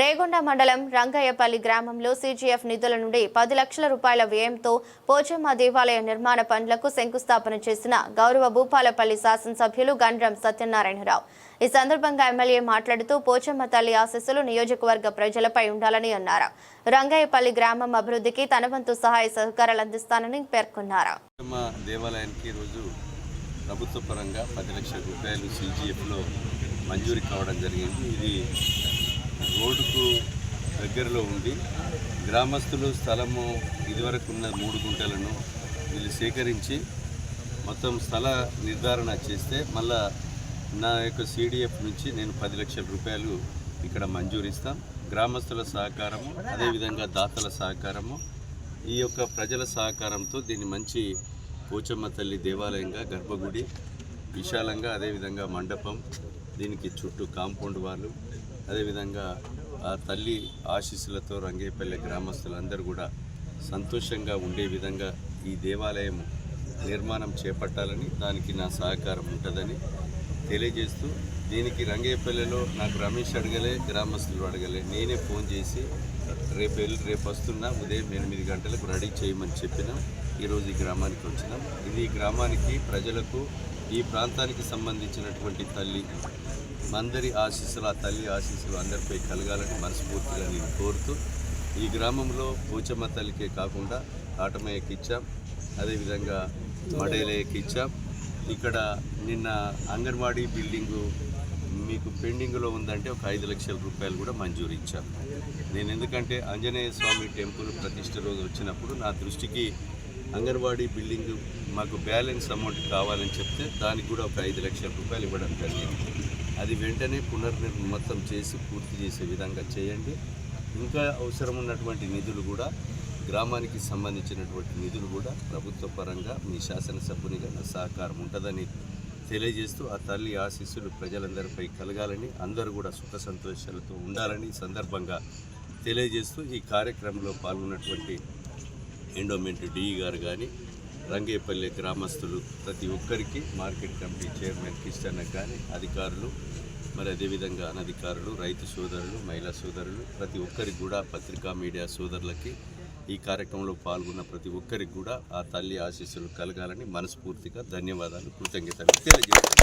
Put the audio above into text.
రేగొండ మండలం రంగయ్యపల్లి గ్రామంలో సీజీఎఫ్ నిధుల నుండి పది లక్షల రూపాయల వ్యయంతో పోచమ్మ దేవాలయ నిర్మాణ పనులకు శంకుస్థాపన చేసిన గౌరవ భూపాలపల్లి శాసనసభ్యులు గండ్రం సత్యనారాయణరావు. ఈ సందర్భంగా ఎమ్మెల్యే మాట్లాడుతూ పోచమ్మ తల్లి ఆశీస్సులు నియోజకవర్గ ప్రజలపై ఉండాలని అన్నారు. రంగయ్యపల్లి గ్రామం అభివృద్ధికి తన వంతు సహాయ సహకారాలు అందిస్తానని పేర్కొన్నారు. దేవాలయానికి ప్రభుత్వ పరంగా పది లక్షల రూపాయలు సీజీఎఫ్లో మంజూరు కావడం జరిగింది. ఇది రోడ్డుకు దగ్గరలో ఉండి గ్రామస్తులు స్థలము ఇదివరకు ఉన్న మూడు గుంటలను వీళ్ళు సేకరించి మొత్తం స్థల నిర్ధారణ చేస్తే మళ్ళా నా యొక్క సీడీఎఫ్ నుంచి నేను పది లక్షల రూపాయలు ఇక్కడ మంజూరిస్తాం. గ్రామస్తుల సహకారము అదేవిధంగా దాతల సహకారము. ఈ యొక్క ప్రజల సహకారంతో దీన్ని మంచి పోచమ్మ తల్లి దేవాలయంగా గర్భగుడి విశాలంగా అదేవిధంగా మండపం దీనికి చుట్టూ కాంపౌండ్ వాళ్ళు అదేవిధంగా ఆ తల్లి ఆశీస్సులతో రంగేపల్లి గ్రామస్తులందరూ కూడా సంతోషంగా ఉండే విధంగా ఈ దేవాలయం నిర్మాణం చేపట్టాలని దానికి నా సహకారం ఉంటుందని తెలియజేస్తూ దీనికి రంగేపల్లెలో నాకు రమేష్ అడగలే గ్రామస్తులు అడగలే. నేనే ఫోన్ చేసి రేపు వెళ్ళి రేపు వస్తున్నా ఉదయం ఎనిమిది గంటలకు రెడీ చేయమని చెప్పినా ఈరోజు ఈ గ్రామానికి వచ్చినాం. ఇది ఈ గ్రామానికి ప్రజలకు ఈ ప్రాంతానికి సంబంధించినటువంటి తల్లి అందరి ఆశీస్సులు ఆ తల్లి ఆశీస్సులు అందరిపై కలగాలని మనస్ఫూర్తిగా నేను కోరుతూ ఈ గ్రామంలో పోచమ్మ తల్లికే కాకుండా ఆటమయ్యకి ఇచ్చాం. అదేవిధంగా మడేలయ్యకి ఇచ్చాం. ఇక్కడ నిన్న అంగన్వాడీ బిల్డింగు మీకు పెండింగ్లో ఉందంటే ఒక ఐదు లక్షల రూపాయలు కూడా మంజూరు ఇచ్చాం. నేను ఎందుకంటే ఆంజనేయ స్వామి టెంపుల్ ప్రతిష్ట రోజు వచ్చినప్పుడు నా దృష్టికి అంగన్వాడీ బిల్డింగ్ మాకు బ్యాలెన్స్ అమౌంట్ కావాలని చెప్తే దానికి కూడా ఒక ఐదు లక్షల రూపాయలు ఇవ్వడం జరిగింది. అది వెంటనే పునర్నిర్మాణం మొత్తం చేసి పూర్తి చేసే విధంగా చేయండి. ఇంకా అవసరం ఉన్నటువంటి నిధులు కూడా గ్రామానికి సంబంధించినటువంటి నిధులు కూడా ప్రభుత్వ పరంగా మీ శాసనసభ్యునిగా నా సహకారం ఉంటుందని తెలియజేస్తూ ఆ తల్లి ఆశీస్సులు ప్రజలందరిపై కలగాలని అందరూ కూడా సుఖ సంతోషాలతో ఉండాలని సందర్భంగా తెలియజేస్తూ ఈ కార్యక్రమంలో పాల్గొన్నటువంటి ఎండోమెంట్ డి గారు కానీ రంగేపల్లి గ్రామస్తులు ప్రతి ఒక్కరికి మార్కెట్ కమిటీ చైర్మన్ కిష్టన్న కానీ అధికారులు మరి అదేవిధంగా అనధికారులు రైతు సోదరులు మహిళా సోదరులు ప్రతి ఒక్కరికి కూడా పత్రికా మీడియా సోదరులకి ఈ కార్యక్రమంలో పాల్గొన్న ప్రతి ఒక్కరికి కూడా ఆ తల్లి ఆశీస్సులు కలగాలని మనస్ఫూర్తిగా ధన్యవాదాలు కృతజ్ఞతలు తెలియజేస్తున్నాను.